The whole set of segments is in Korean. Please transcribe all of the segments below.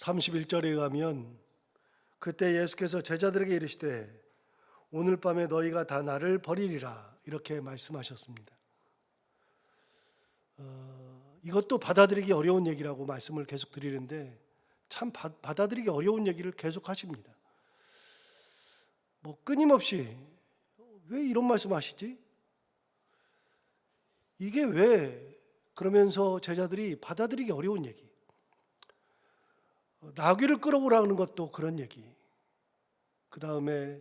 31절에 가면 그때 예수께서 제자들에게 이르시되 오늘 밤에 너희가 다 나를 버리리라 이렇게 말씀하셨습니다. 어, 이것도 받아들이기 어려운 얘기라고 말씀을 계속 드리는데 참 바, 받아들이기 어려운 얘기를 계속 하십니다. 뭐 끊임없이 왜 이런 말씀 하시지? 이게 왜 그러면서 제자들이 받아들이기 어려운 얘기. 어, 나귀를 끌어오라는 것도 그런 얘기. 그 다음에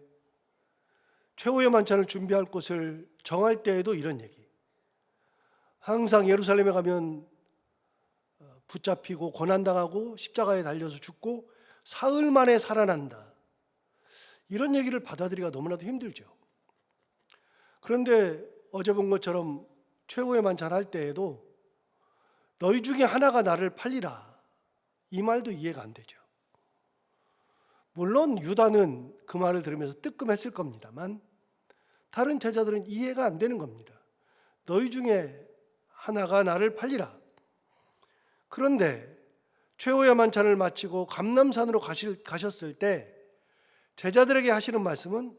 최후의 만찬을 준비할 곳을 정할 때에도 이런 얘기. 항상 예루살렘에 가면 어, 붙잡히고 고난당하고 십자가에 달려서 죽고 사흘 만에 살아난다. 이런 얘기를 받아들이기가 너무나도 힘들죠. 그런데 어제 본 것처럼 최후의 만찬 할 때에도 너희 중에 하나가 나를 팔리라. 이 말도 이해가 안 되죠. 물론 유다는 그 말을 들으면서 뜨끔했을 겁니다만 다른 제자들은 이해가 안 되는 겁니다. 너희 중에 하나가 나를 팔리라. 그런데 최후의 만찬을 마치고 감남산으로 가실, 가셨을 때 제자들에게 하시는 말씀은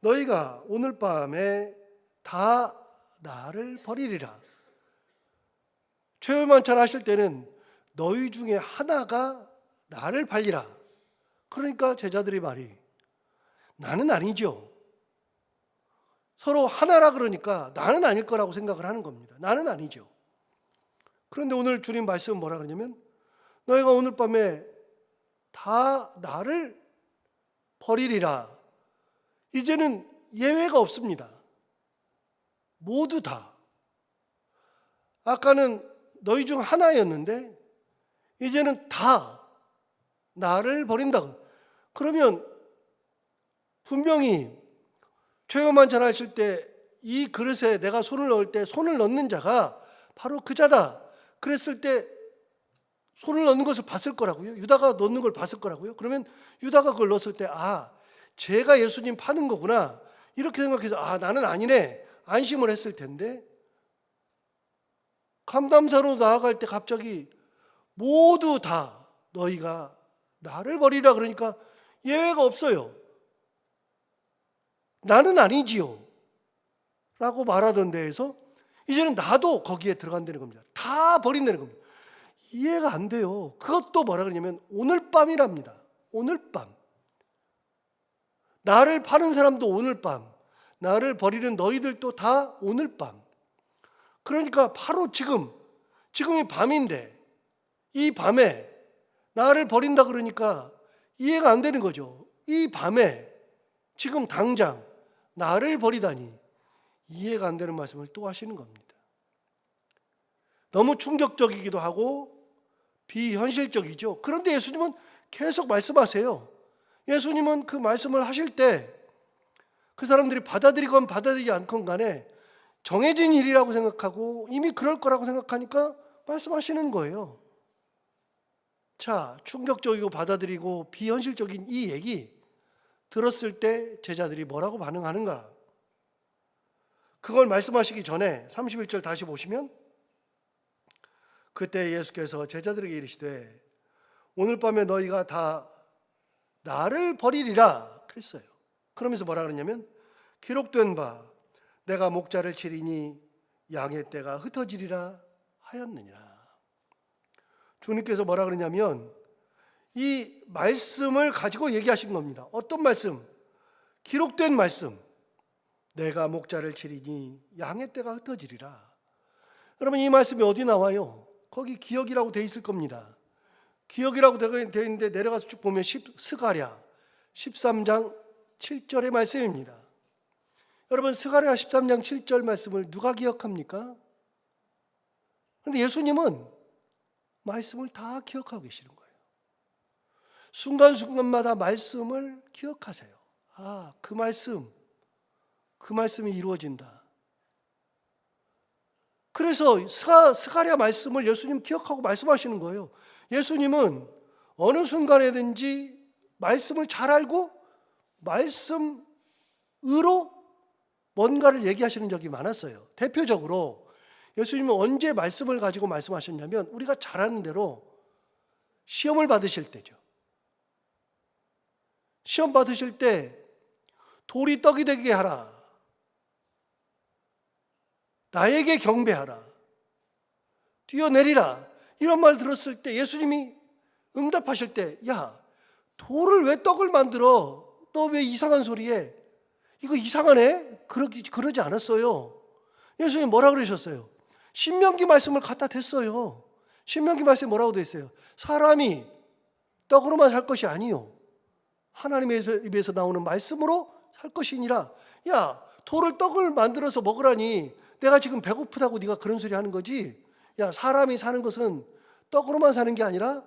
너희가 오늘 밤에 다 나를 버리리라. 최후의 만찬 하실 때는 너희 중에 하나가 나를 팔리라. 그러니까 제자들이 말이 나는 아니죠. 서로 하나라 그러니까 나는 아닐 거라고 생각을 하는 겁니다. 나는 아니죠. 그런데 오늘 주님 말씀은 뭐라 그러냐면 너희가 오늘 밤에 다 나를 버리리라. 이제는 예외가 없습니다. 모두 다. 아까는 너희 중 하나였는데 이제는 다 나를 버린다. 그러면 분명히 최후만찬 하실 때 이 그릇에 내가 손을 넣을 때 손을 넣는 자가 바로 그 자다. 그랬을 때 손을 넣는 것을 봤을 거라고요. 유다가 넣는 걸 봤을 거라고요. 그러면 유다가 그걸 넣었을 때 아, 제가 예수님 파는 거구나. 이렇게 생각해서 아, 나는 아니네. 안심을 했을 텐데 감담사로 나아갈 때 갑자기 모두 다 너희가 나를 버리라 그러니까 예외가 없어요. 나는 아니지요. 라고 말하던 데에서 이제는 나도 거기에 들어간다는 겁니다. 다 버린다는 겁니다. 이해가 안 돼요. 그것도 뭐라 그러냐면 오늘 밤이랍니다. 오늘 밤. 나를 파는 사람도 오늘 밤. 나를 버리는 너희들도 다 오늘 밤. 그러니까 바로 지금, 지금이 밤인데 이 밤에 나를 버린다 그러니까 이해가 안 되는 거죠. 이 밤에 지금 당장 나를 버리다니 이해가 안 되는 말씀을 또 하시는 겁니다. 너무 충격적이기도 하고 비현실적이죠. 그런데 예수님은 계속 말씀하세요. 예수님은 그 말씀을 하실 때 그 사람들이 받아들이건 받아들이지 않건 간에 정해진 일이라고 생각하고 이미 그럴 거라고 생각하니까 말씀하시는 거예요. 자, 충격적이고 받아들이고 비현실적인 이 얘기 들었을 때 제자들이 뭐라고 반응하는가? 그걸 말씀하시기 전에 31절 다시 보시면 그때 예수께서 제자들에게 이르시되 오늘 밤에 너희가 다 나를 버리리라 그랬어요. 그러면서 뭐라 그러냐면 기록된 바 내가 목자를 치리니 양의 떼가 흩어지리라 하였느니라. 주님께서 뭐라 그러냐면 이 말씀을 가지고 얘기하신 겁니다. 어떤 말씀? 기록된 말씀. 내가 목자를 치리니 양의 떼가 흩어지리라. 여러분 이 말씀이 어디 나와요? 거기 기억이라고 돼 있을 겁니다. 기억이라고 되어 있는데 내려가서 쭉 보면 스가랴 13장 7절의 말씀입니다. 여러분 스가랴 13장 7절 말씀을 누가 기억합니까? 근데 예수님은 말씀을 다 기억하고 계시는 거예요. 순간순간마다 말씀을 기억하세요. 아, 그 말씀, 그 말씀이 이루어진다. 그래서 스가, 스가랴 말씀을 예수님 기억하고 말씀하시는 거예요. 예수님은 어느 순간에든지 말씀을 잘 알고 말씀으로 뭔가를 얘기하시는 적이 많았어요. 대표적으로 예수님은 언제 말씀을 가지고 말씀하셨냐면 우리가 잘 아는 대로 시험을 받으실 때죠. 시험 받으실 때 돌이 떡이 되게 하라. 나에게 경배하라. 뛰어내리라. 이런 말 들었을 때 예수님이 응답하실 때, 야, 돌을 왜 떡을 만들어? 너 왜 이상한 소리에? 이거 이상하네? 그러지 않았어요. 예수님 뭐라 그러셨어요? 신명기 말씀을 갖다 댔어요. 신명기 말씀에 뭐라고 돼 있어요? 사람이 떡으로만 살 것이 아니요. 하나님의 입에서 나오는 말씀으로 살 것이니라. 야, 돌을 떡을 만들어서 먹으라니 내가 지금 배고프다고 네가 그런 소리 하는 거지. 야, 사람이 사는 것은 떡으로만 사는 게 아니라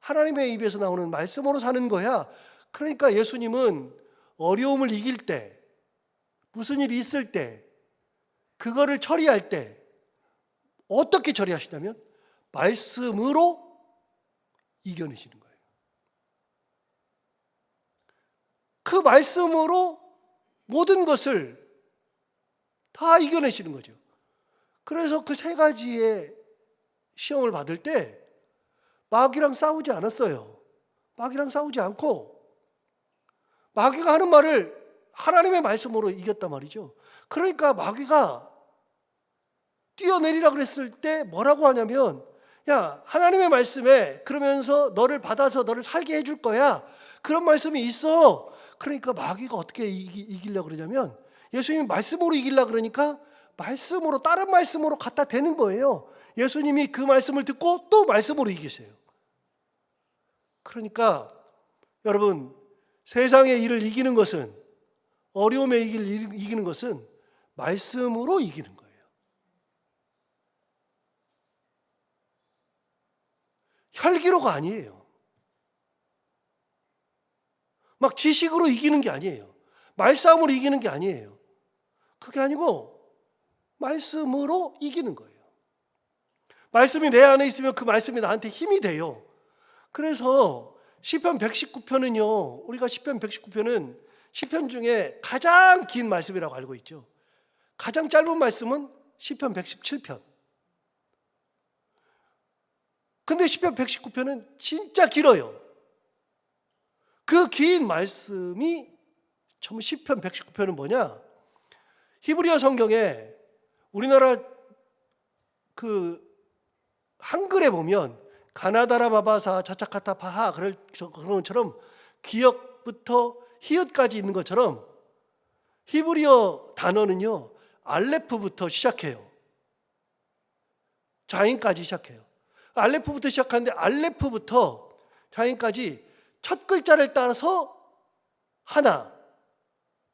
하나님의 입에서 나오는 말씀으로 사는 거야. 그러니까 예수님은 어려움을 이길 때, 무슨 일이 있을 때, 그거를 처리할 때, 어떻게 처리하시냐면, 말씀으로 이겨내시는 거예요. 그 말씀으로 모든 것을 다 이겨내시는 거죠. 그래서 그 세 가지의 시험을 받을 때 마귀랑 싸우지 않았어요. 마귀랑 싸우지 않고 마귀가 하는 말을 하나님의 말씀으로 이겼단 말이죠. 그러니까 마귀가 뛰어내리라 그랬을 때 뭐라고 하냐면 야 하나님의 말씀에 그러면서 너를 받아서 너를 살게 해줄 거야. 그런 말씀이 있어. 그러니까 마귀가 어떻게 이기, 이기려고 그러냐면 예수님이 말씀으로 이기려 그러니까 말씀으로 다른 말씀으로 갖다 대는 거예요. 예수님이 그 말씀을 듣고 또 말씀으로 이기세요. 그러니까 여러분 세상의 일을 이기는 것은 어려움의 일을 이기는 것은 말씀으로 이기는 거예요. 혈기로가 아니에요. 막 지식으로 이기는 게 아니에요. 말싸움으로 이기는 게 아니에요. 그게 아니고 말씀으로 이기는 거예요. 말씀이 내 안에 있으면 그 말씀이 나한테 힘이 돼요. 그래서 시편 119편은요. 우리가 시편 119편은 시편 중에 가장 긴 말씀이라고 알고 있죠. 가장 짧은 말씀은 시편 117편. 근데 시편 119편은 진짜 길어요. 그 긴 말씀이 전부 시편 119편은 뭐냐? 히브리어 성경에 우리나라 그 한글에 보면 가나다라 바바사 자차카타 파하 그럴 그런 것처럼 기역부터 히읗까지 있는 것처럼 히브리어 단어는요 알레프부터 시작해요. 자인까지 시작해요. 알레프부터 시작하는데 알레프부터 자인까지 첫 글자를 따서 하나,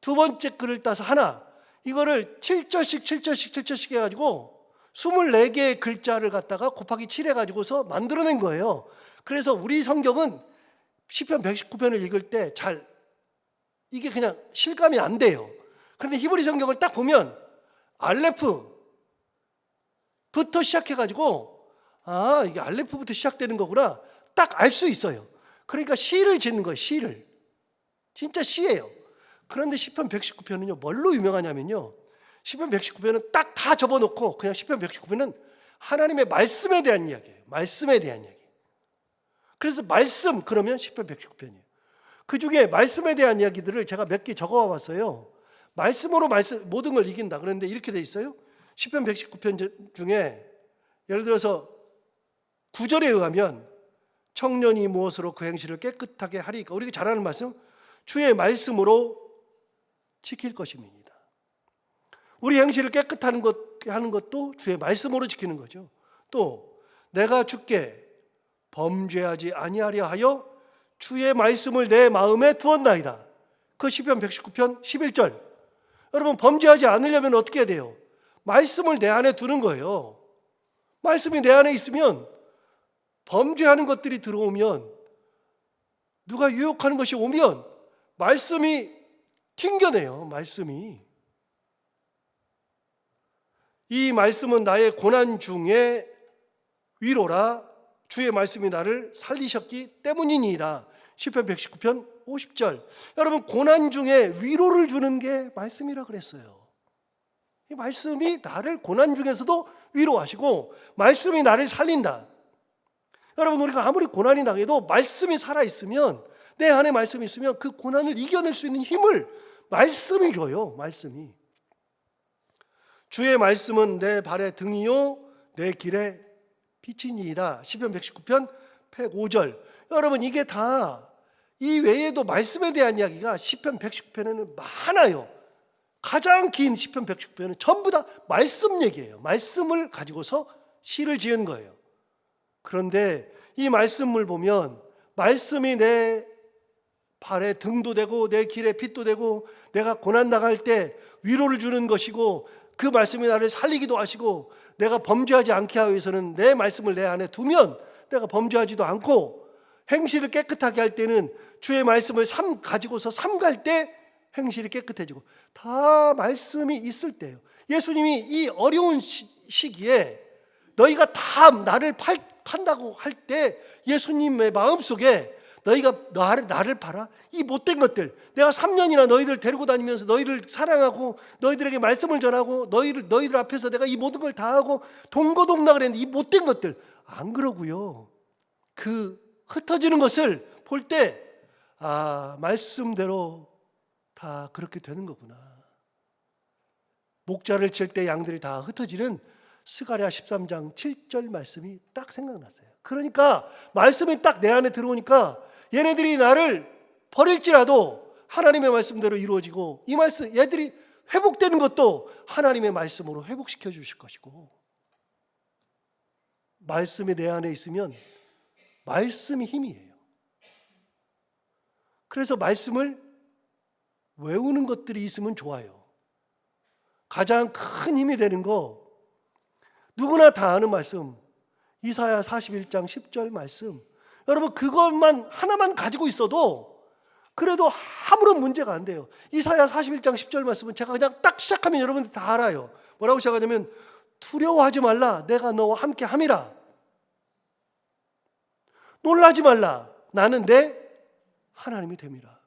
두 번째 글을 따서 하나, 이거를 7절씩 7절씩 7절씩 해가지고 24개의 글자를 갖다가 곱하기 7 해가지고서 만들어낸 거예요. 그래서 우리 성경은 시편 119편을 읽을 때 잘 이게 그냥 실감이 안 돼요. 그런데 히브리 성경을 딱 보면 알레프부터 시작해가지고 아 이게 알레프부터 시작되는 거구나 딱 알 수 있어요. 그러니까 시를 짓는 거예요. 시를 진짜 시예요. 그런데 시편 119편은요 뭘로 유명하냐면요. 시편 119편은 딱 다 접어놓고 그냥 시편 119편은 하나님의 말씀에 대한 이야기예요. 말씀에 대한 이야기. 그래서 말씀 그러면 시편 119편이에요. 그 중에 말씀에 대한 이야기들을 제가 몇 개 적어 와 봤어요. 말씀으로 말씀 모든 걸 이긴다. 그런데 이렇게 돼 있어요. 시편 119편 중에 예를 들어서 구절에 의하면 청년이 무엇으로 그 행실을 깨끗하게 하리까 우리가 잘 아는 말씀 주의 말씀으로 지킬 것입니다. 우리 행실을 깨끗하는 것 하는 것도 주의 말씀으로 지키는 거죠. 또 내가 주께 범죄하지 아니하려 하여 주의 말씀을 내 마음에 두었나이다. 그 시편 119편 11절. 여러분 범죄하지 않으려면 어떻게 해야 돼요? 말씀을 내 안에 두는 거예요. 말씀이 내 안에 있으면 범죄하는 것들이 들어오면 누가 유혹하는 것이 오면 말씀이 튕겨내요. 말씀이. 이 말씀은 나의 고난 중에 위로라 주의 말씀이 나를 살리셨기 때문이니이다. 시편 119편 50절. 여러분 고난 중에 위로를 주는 게 말씀이라 그랬어요. 이 말씀이 나를 고난 중에서도 위로하시고 말씀이 나를 살린다. 여러분 우리가 아무리 고난이 당해도 말씀이 살아 있으면 내 안에 말씀이 있으면 그 고난을 이겨낼 수 있는 힘을 말씀이 줘요. 말씀이. 주의 말씀은 내 발의 등이요 내 길에 빛이니이다. 시편 119편 105절. 여러분 이게 다 이 외에도 말씀에 대한 이야기가 시편 119편에는 많아요. 가장 긴 시편 119편은 전부 다 말씀 얘기예요. 말씀을 가지고서 시를 지은 거예요. 그런데 이 말씀을 보면 말씀이 내 발에 등도 되고 내 길에 빛도 되고 내가 고난 당할 때 위로를 주는 것이고 그 말씀이 나를 살리기도 하시고 내가 범죄하지 않게 하기 위해서는 내 말씀을 내 안에 두면 내가 범죄하지도 않고 행실을 깨끗하게 할 때는 주의 말씀을 삼 가지고서 삼갈 때 행실이 깨끗해지고 다 말씀이 있을 때예요. 예수님이 이 어려운 시, 시기에 너희가 다 나를 팔, 판다고 할 때 예수님의 마음속에 너희가 나를, 나를 팔아? 이 못된 것들. 내가 3년이나 너희들 데리고 다니면서 너희를 사랑하고 너희들에게 말씀을 전하고 너희를, 너희들 앞에서 내가 이 모든 걸 다 하고 동고동락을 했는데 이 못된 것들. 안 그러고요. 그 흩어지는 것을 볼 때, 아, 말씀대로 다 그렇게 되는 거구나. 목자를 칠 때 양들이 다 흩어지는 스가랴 13장 7절 말씀이 딱 생각났어요. 그러니까 말씀이 딱 내 안에 들어오니까 얘네들이 나를 버릴지라도 하나님의 말씀대로 이루어지고 이 말씀 얘들이 회복되는 것도 하나님의 말씀으로 회복시켜 주실 것이고 말씀이 내 안에 있으면 말씀이 힘이에요. 그래서 말씀을 외우는 것들이 있으면 좋아요. 가장 큰 힘이 되는 거 누구나 다 아는 말씀. 이사야 41장 10절 말씀. 여러분 그것만 하나만 가지고 있어도 그래도 아무런 문제가 안 돼요. 이사야 41장 10절 말씀은 제가 그냥 딱 시작하면 여러분들 다 알아요. 뭐라고 시작하냐면 두려워하지 말라 내가 너와 함께 함이라. 놀라지 말라 나는 내 하나님이 됨이라.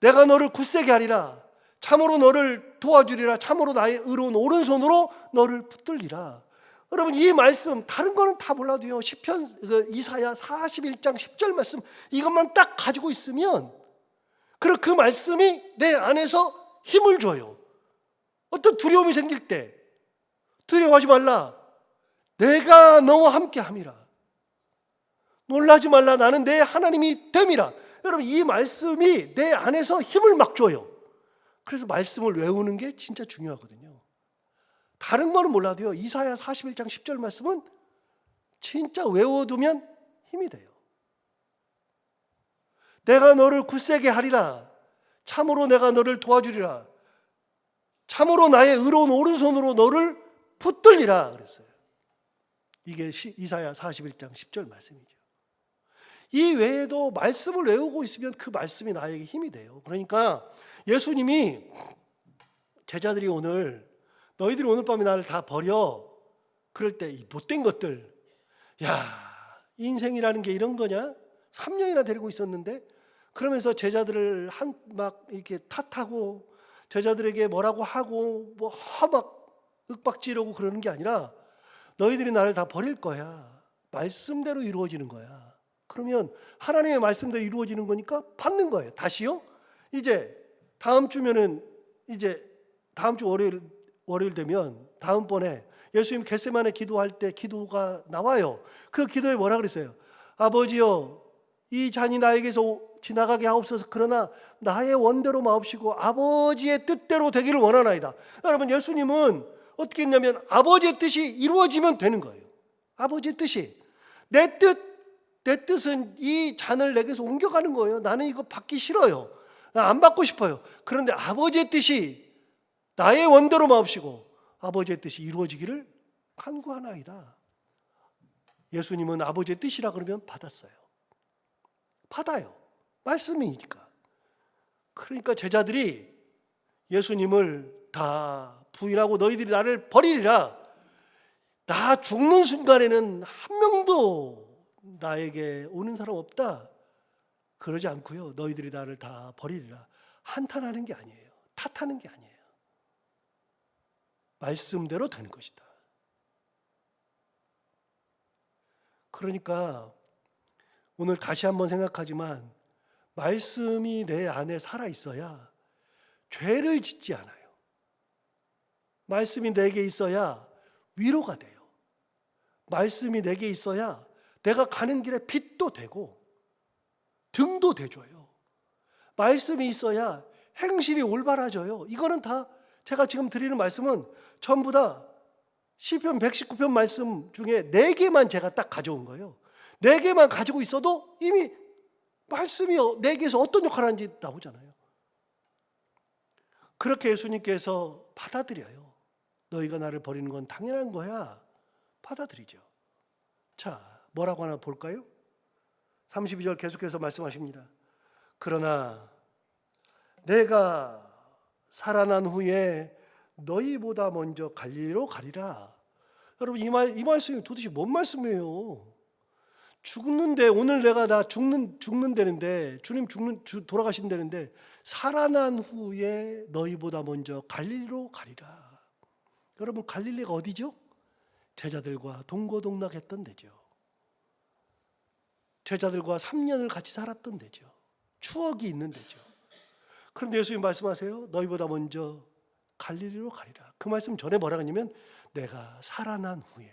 내가 너를 굳세게 하리라. 참으로 너를 도와주리라. 참으로 나의 의로운 오른손으로 너를 붙들리라. 여러분 이 말씀 다른 거는 다 몰라도요. 시편 그 이사야 41장 10절 말씀 이것만 딱 가지고 있으면 그리고 그 말씀이 내 안에서 힘을 줘요. 어떤 두려움이 생길 때 두려워하지 말라. 내가 너와 함께 함이라. 놀라지 말라. 나는 내 하나님이 됨이라. 여러분 이 말씀이 내 안에서 힘을 막 줘요. 그래서 말씀을 외우는 게 진짜 중요하거든요. 다른 거는 몰라도요. 이사야 41장 10절 말씀은 진짜 외워두면 힘이 돼요. 내가 너를 굳세게 하리라. 참으로 내가 너를 도와주리라. 참으로 나의 의로운 오른손으로 너를 붙들리라 그랬어요. 이게 이사야 41장 10절 말씀이죠. 이 외에도 말씀을 외우고 있으면 그 말씀이 나에게 힘이 돼요. 그러니까 예수님이 제자들이 오늘 너희들이 오늘 밤에 나를 다 버려. 그럴 때 이 못된 것들. 야, 인생이라는 게 이런 거냐? 3년이나 데리고 있었는데 그러면서 제자들을 한 막 이렇게 탓하고 제자들에게 뭐라고 하고 뭐막 윽박지르고 그러는 게 아니라 너희들이 나를 다 버릴 거야. 말씀대로 이루어지는 거야. 그러면 하나님의 말씀대로 이루어지는 거니까 받는 거예요. 다시요? 이제 다음 주면은 이제 다음 주 월요일 월요일 되면 다음 번에 예수님 겟세만에 기도할 때 기도가 나와요. 그 기도에 뭐라 그랬어요? 아버지요, 이 잔이 나에게서 지나가게 하옵소서. 그러나 나의 원대로 마옵시고 아버지의 뜻대로 되기를 원하나이다. 여러분, 예수님은 어떻게 했냐면 아버지의 뜻이 이루어지면 되는 거예요. 아버지의 뜻이 내 뜻, 내 뜻은 이 잔을 내게서 옮겨가는 거예요. 나는 이거 받기 싫어요. 나 안 받고 싶어요. 그런데 아버지의 뜻이 나의 원대로 마옵시고 아버지의 뜻이 이루어지기를 간구하나이다. 예수님은 아버지의 뜻이라 그러면 받았어요. 받아요. 말씀이니까. 그러니까 제자들이 예수님을 다 부인하고 너희들이 나를 버리리라. 나 죽는 순간에는 한 명도 나에게 오는 사람 없다. 그러지 않고요. 너희들이 나를 다 버리리라. 한탄하는 게 아니에요. 탓하는 게 아니에요. 말씀대로 되는 것이다. 그러니까 오늘 다시 한번 생각하지만 말씀이 내 안에 살아 있어야 죄를 짓지 않아요. 말씀이 내게 있어야 위로가 돼요. 말씀이 내게 있어야 내가 가는 길에 빛도 되고 등도 돼줘요. 말씀이 있어야 행실이 올바라져요. 이거는 다 제가 지금 드리는 말씀은 전부 다 시편 119편 말씀 중에 네 개만 제가 딱 가져온 거예요. 네 개만 가지고 있어도 이미 말씀이 네 개에서 어떤 역할을 하는지 나오잖아요. 그렇게 예수님께서 받아들여요. 너희가 나를 버리는 건 당연한 거야. 받아들이죠. 자, 뭐라고 하나 볼까요? 32절 계속해서 말씀하십니다. 그러나 내가 살아난 후에 너희보다 먼저 갈리로 가리라. 여러분 이 말 이 말씀이 도대체 뭔 말씀이에요? 죽는데 오늘 내가 나 죽는 죽는다는데 주님 죽는 주, 돌아가신다는데 살아난 후에 너희보다 먼저 갈릴리로 가리라. 여러분 갈릴리가 어디죠? 제자들과 동고동락했던 데죠. 제자들과 3년을 같이 살았던 데죠. 추억이 있는 데죠. 그런데 예수님 말씀하세요. 너희보다 먼저 갈릴리로 가리라. 그 말씀 전에 뭐라 하냐면 내가 살아난 후에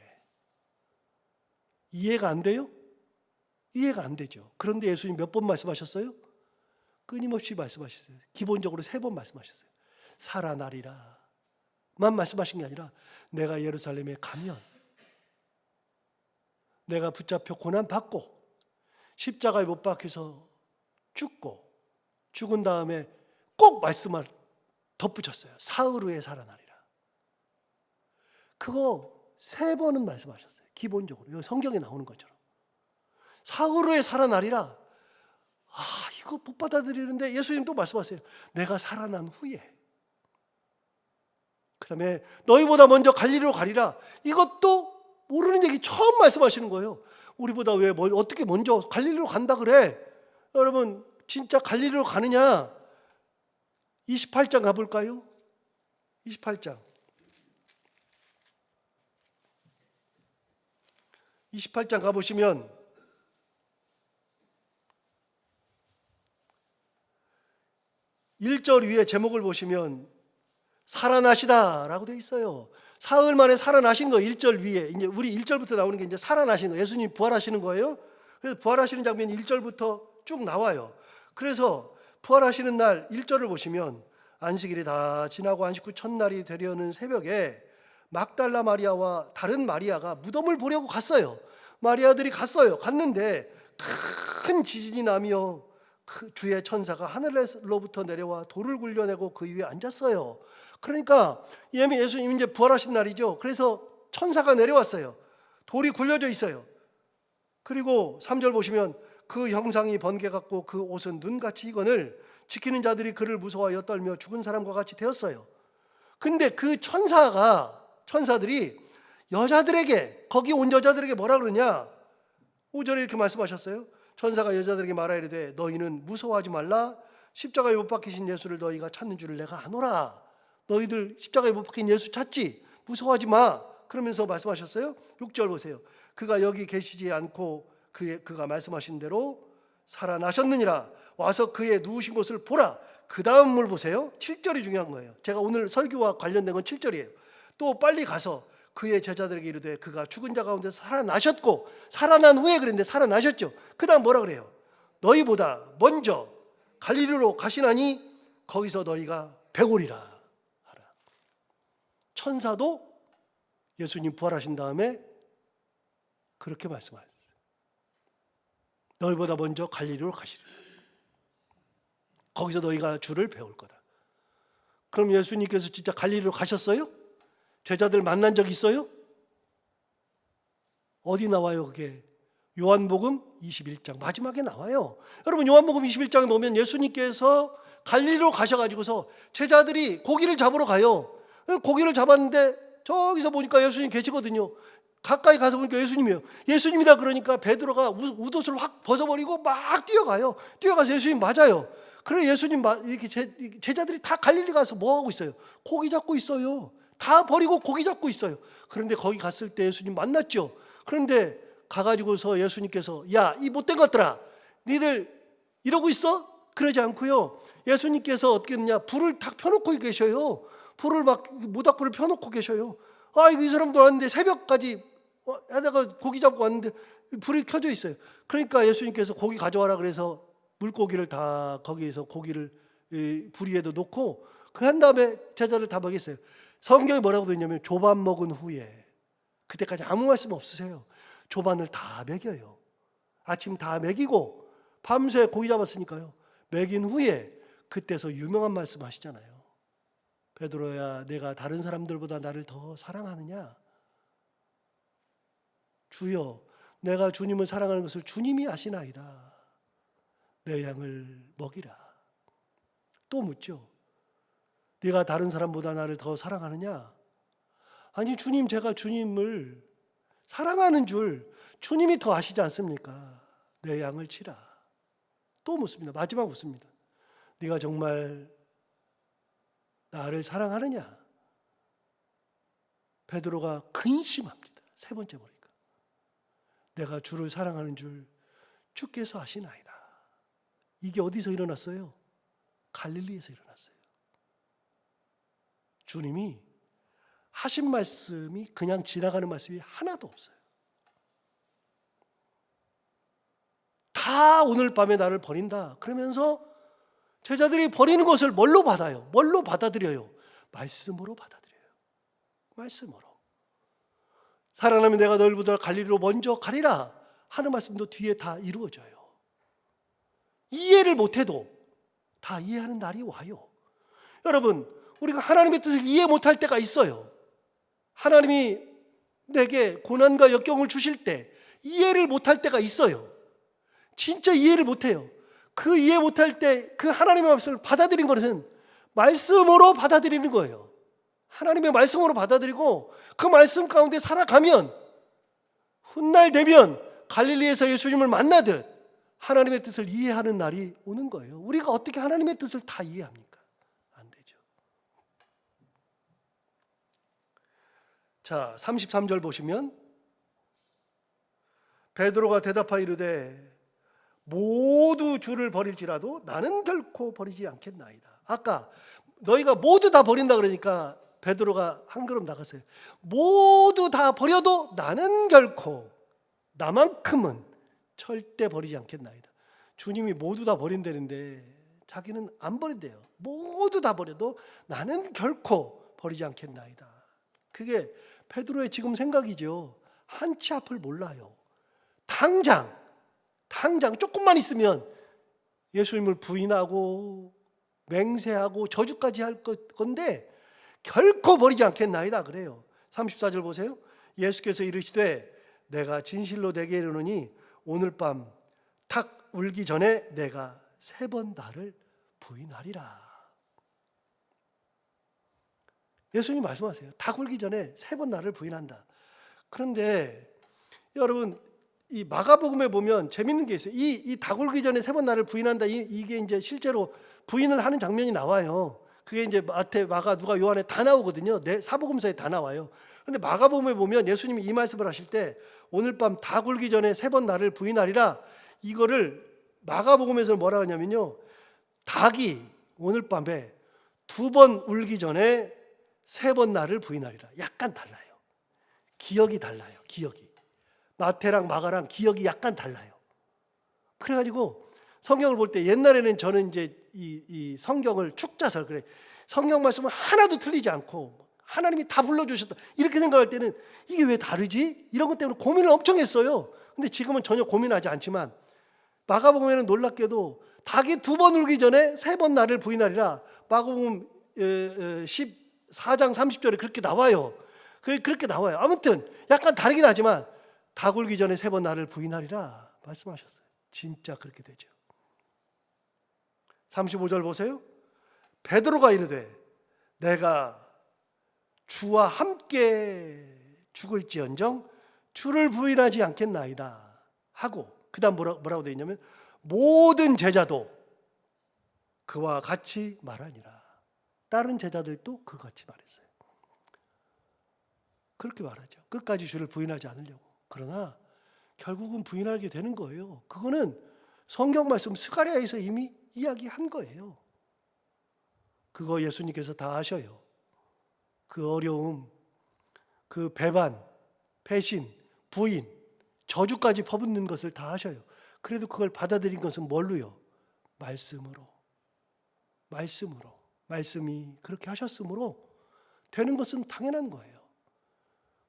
이해가 안 돼요? 이해가 안 되죠. 그런데 예수님 몇 번 말씀하셨어요? 끊임없이 말씀하셨어요. 기본적으로 세 번 말씀하셨어요. 살아나리라. 만 말씀하신 게 아니라 내가 예루살렘에 가면 내가 붙잡혀 고난 받고 십자가에 못 박혀서 죽고 죽은 다음에 꼭 말씀을 덧붙였어요. 사흘 후에 살아나리라. 그거 세 번은 말씀하셨어요. 기본적으로. 성경에 나오는 것처럼. 사흘 후에 살아나리라. 아, 이거 못 받아들이는데 예수님 또 말씀하세요. 내가 살아난 후에. 그 다음에 너희보다 먼저 갈리로 가리라. 이것도 모르는 얘기 처음 말씀하시는 거예요. 우리보다 왜뭘 어떻게 먼저 갈릴리로 간다 그래? 여러분 진짜 갈릴리로 가느냐? 28장 가볼까요? 28장. 28장 가보시면 일절 위에 제목을 보시면 살아나시다라고 되어 있어요. 사흘 만에 살아나신 거 1절 위에 이제 우리 1절부터 나오는 게 이제 살아나신 거. 예수님 부활하시는 거예요. 그래서 부활하시는 장면이 1절부터 쭉 나와요. 그래서 부활하시는 날 1절을 보시면 안식일이 다 지나고 안식 후 첫날이 되려는 새벽에 막달라 마리아와 다른 마리아가 무덤을 보려고 갔어요. 마리아들이 갔어요. 갔는데 큰 지진이 나며 그 주의 천사가 하늘로부터 내려와 돌을 굴려내고 그 위에 앉았어요. 그러니까 예수님 이제 부활하신 날이죠. 그래서 천사가 내려왔어요. 돌이 굴려져 있어요. 그리고 3절 보시면 그 형상이 번개 같고 그 옷은 눈같이 익은을 지키는 자들이 그를 무서워하여 떨며 죽은 사람과 같이 되었어요. 근데 그 천사가 천사들이 여자들에게 거기 온 여자들에게 뭐라 그러냐? 5절에 이렇게 말씀하셨어요. 천사가 여자들에게 말하 이르되 너희는 무서워하지 말라 십자가에 못 박히신 예수를 너희가 찾는 줄을 내가 아노라. 너희들 십자가에 못 박힌 예수 찾지 무서워하지 마. 그러면서 말씀하셨어요. 6절 보세요. 그가 여기 계시지 않고 그 그가 말씀하신 대로 살아나셨느니라. 와서 그의 누우신 곳을 보라. 그 다음을 보세요. 7절이 중요한 거예요. 제가 오늘 설교와 관련된 건 7절이에요. 또 빨리 가서 그의 제자들에게 이르되 그가 죽은 자 가운데 살아나셨고 살아난 후에 그랬는데 살아나셨죠. 그다음 뭐라 그래요? 너희보다 먼저 갈릴리로 가시나니 거기서 너희가 배고리라 하라. 천사도 예수님 부활하신 다음에 그렇게 말씀하셨어요. 너희보다 먼저 갈릴리로 가시리라. 거기서 너희가 주를 배울 거다. 그럼 예수님께서 진짜 갈릴리로 가셨어요? 제자들 만난 적 있어요? 어디 나와요, 그게? 요한복음 21장 마지막에 나와요. 여러분 요한복음 21장에 보면 예수님께서 갈릴리로 가셔 가지고서 제자들이 고기를 잡으러 가요. 고기를 잡았는데 저기서 보니까 예수님 계시거든요. 가까이 가서 보니까 예수님이에요. 예수님이다 그러니까 베드로가 우- 웃옷을 확 벗어버리고 막 뛰어가요. 뛰어가서 예수님 맞아요. 그래 예수님 마- 이렇게 제, 제자들이 다 갈릴리 가서 뭐 하고 있어요? 고기 잡고 있어요. 다 버리고 고기 잡고 있어요. 그런데 거기 갔을 때 예수님 만났죠. 그런데 가가지고서 예수님께서 야 이 못된 것들아 니들 이러고 있어? 그러지 않고요. 예수님께서 어떻게 했냐 불을 탁 펴놓고 계셔요. 불을 막 모닥불을 펴놓고 계셔요. 아 이 사람들 왔는데 새벽까지 어, 하다가 고기 잡고 왔는데 불이 켜져 있어요. 그러니까 예수님께서 고기 가져와라 그래서 물고기를 다 거기에서 고기를 이불 위에도 놓고 그 한 다음에 제자를 다 먹였어요. 성경이 뭐라고 되어 있냐면 조반 먹은 후에 그때까지 아무 말씀 없으세요. 조반을 다 먹여요. 아침 다 먹이고 밤새 고기 잡았으니까요. 먹인 후에 그때서 유명한 말씀 하시잖아요. 베드로야 내가 다른 사람들보다 나를 더 사랑하느냐? 주여 내가 주님을 사랑하는 것을 주님이 아시나이다. 내 양을 먹이라. 또 묻죠. 네가 다른 사람보다 나를 더 사랑하느냐? 아니 주님 제가 주님을 사랑하는 줄 주님이 더 아시지 않습니까? 내 양을 치라. 또 묻습니다. 마지막 묻습니다. 네가 정말 나를 사랑하느냐? 베드로가 근심합니다. 세 번째 보니까 내가 주를 사랑하는 줄 주께서 아시나이다. 이게 어디서 일어났어요? 갈릴리에서 일어났어요. 주님이 하신 말씀이 그냥 지나가는 말씀이 하나도 없어요. 다 오늘 밤에 나를 버린다. 그러면서 제자들이 버리는 것을 뭘로 받아요? 뭘로 받아들여요? 말씀으로 받아들여요. 말씀으로. 살아나면 내가 너희보다 갈리로 먼저 가리라 하는 말씀도 뒤에 다 이루어져요. 이해를 못해도 다 이해하는 날이 와요. 여러분, 우리가 하나님의 뜻을 이해 못할 때가 있어요. 하나님이 내게 고난과 역경을 주실 때 이해를 못할 때가 있어요. 진짜 이해를 못해요. 그 이해 못할 때 그 하나님의 말씀을 받아들인 것은 말씀으로 받아들이는 거예요. 하나님의 말씀으로 받아들이고 그 말씀 가운데 살아가면 훗날 되면 갈릴리에서 예수님을 만나듯 하나님의 뜻을 이해하는 날이 오는 거예요. 우리가 어떻게 하나님의 뜻을 다 이해합니까? 안 되죠. 자, 33절 보시면 베드로가 대답하여 이르되 모두 주를 버릴지라도 나는 결코 버리지 않겠나이다. 아까 너희가 모두 다 버린다 그러니까 베드로가 한 걸음 나갔어요. 모두 다 버려도 나는 결코 나만큼은 절대 버리지 않겠나이다. 주님이 모두 다 버린다는데 자기는 안 버린대요. 모두 다 버려도 나는 결코 버리지 않겠나이다. 그게 베드로의 지금 생각이죠. 한치 앞을 몰라요. 당장 당장 조금만 있으면 예수님을 부인하고 맹세하고 저주까지 할 것- 건데 결코 버리지 않겠나이다 그래요. 34절 보세요. 예수께서 이르시되 내가 진실로 내게 이르노니 오늘 밤 탁 울기 전에 내가 세 번 나를 부인하리라. 예수님 말씀하세요. 닭 울기 전에 세 번 나를 부인한다. 그런데 여러분 이 마가복음에 보면 재밌는 게 있어요. 이이닭 울기 전에 세 번 나를 부인한다. 이, 이게 이제 실제로 부인을 하는 장면이 나와요. 그게 이제 마태, 마가, 누가, 요한에 다 나오거든요. 네, 사복음서에 다 나와요. 근데 마가복음에 보면 예수님이 이 말씀을 하실 때 오늘 밤닭 울기 전에 세 번 나를 부인하리라 이거를 마가복음에서 뭐라 하냐면요. 닭이 오늘 밤에 두 번 울기 전에 세 번 나를 부인하리라. 약간 달라요. 기억이 달라요. 기억이. 마태랑 마가랑 기억이 약간 달라요. 그래가지고 성경을 볼 때 옛날에는 저는 이제 이, 이 성경을 축자설 그래 성경 말씀은 하나도 틀리지 않고 하나님이 다 불러주셨다 이렇게 생각할 때는 이게 왜 다르지 이런 것 때문에 고민을 엄청 했어요. 근데 지금은 전혀 고민하지 않지만 마가복음에는 놀랍게도 닭이 두 번 울기 전에 세 번 나를 부인하리라 마가복음 14장 30절에 그렇게 나와요. 그렇게 나와요. 아무튼 약간 다르긴 하지만 닭 울기 전에 세 번 나를 부인하리라 말씀하셨어요. 진짜 그렇게 되죠. 35절 보세요. 베드로가 이르되 내가 주와 함께 죽을지언정 주를 부인하지 않겠나이다 하고 그다음 뭐라, 뭐라고 되어 있냐면 모든 제자도 그와 같이 말하니라. 다른 제자들도 그같이 말했어요. 그렇게 말하죠. 끝까지 주를 부인하지 않으려고. 그러나 결국은 부인하게 되는 거예요. 그거는 성경 말씀 스가랴에서 이미 이야기한 거예요. 그거 예수님께서 다 하셔요. 그 어려움, 그 배반, 배신, 부인, 저주까지 퍼붓는 것을 다 하셔요. 그래도 그걸 받아들인 것은 뭘로요? 말씀으로. 말씀으로. 말씀이 그렇게 하셨으므로 되는 것은 당연한 거예요.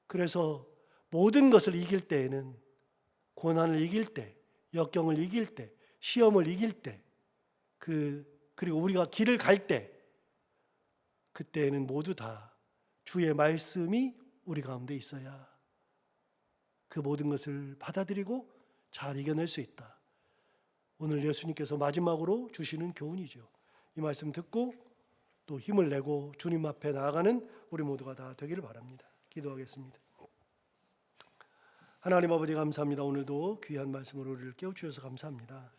그래서 모든 것을 이길 때에는 고난을 이길 때, 역경을 이길 때, 시험을 이길 때, 그 그리고 우리가 길을 갈 때, 그때에는 모두 다 주의 말씀이 우리 가운데 있어야 그 모든 것을 받아들이고 잘 이겨낼 수 있다. 오늘 예수님께서 마지막으로 주시는 교훈이죠. 이 말씀 듣고 또 힘을 내고 주님 앞에 나아가는 우리 모두가 다 되기를 바랍니다. 기도하겠습니다. 하나님 아버지 감사합니다. 오늘도 귀한 말씀으로 우리를 깨우쳐서 감사합니다.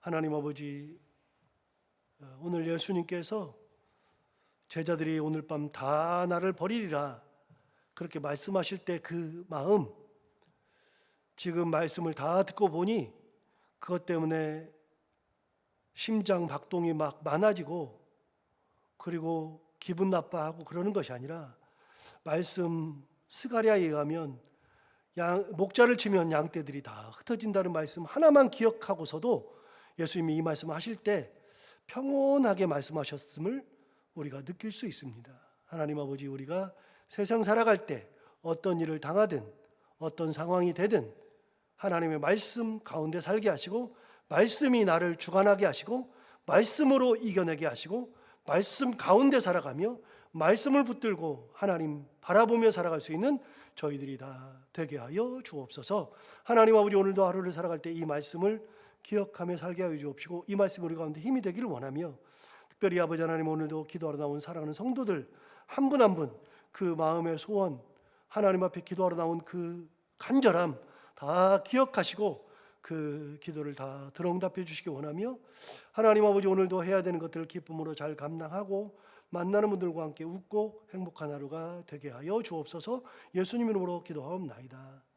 하나님 아버지 어, 오늘 예수님께서 제자들이 오늘 밤 다 나를 버리리라 그렇게 말씀하실 때 그 마음 지금 말씀을 다 듣고 보니 그것 때문에 심장 박동이 막 많아지고 그리고 기분 나빠하고 그러는 것이 아니라 말씀 스가랴에 의하면 양, 목자를 치면 양떼들이 다 흩어진다는 말씀 하나만 기억하고서도 예수님이 이 말씀 하실 때 평온하게 말씀하셨음을 우리가 느낄 수 있습니다. 하나님 아버지 우리가 세상 살아갈 때 어떤 일을 당하든 어떤 상황이 되든 하나님의 말씀 가운데 살게 하시고 말씀이 나를 주관하게 하시고 말씀으로 이겨내게 하시고 말씀 가운데 살아가며 말씀을 붙들고 하나님 바라보며 살아갈 수 있는 저희들이 다 되게 하여 주옵소서. 하나님 아버지 오늘도 하루를 살아갈 때 이 말씀을 기억하며 살게 하여 주옵시고 이 말씀이 우리 가운데 힘이 되기를 원하며 특별히 아버지 하나님 오늘도 기도하러 나온 사랑하는 성도들 한 분 한 분 그 마음의 소원 하나님 앞에 기도하러 나온 그 간절함 다 기억하시고 그 기도를 다 들응답해 주시기 원하며 하나님 아버지 오늘도 해야 되는 것들을 기쁨으로 잘 감당하고 만나는 분들과 함께 웃고 행복한 하루가 되게 하여 주옵소서 예수님 이름으로 기도하옵나이다.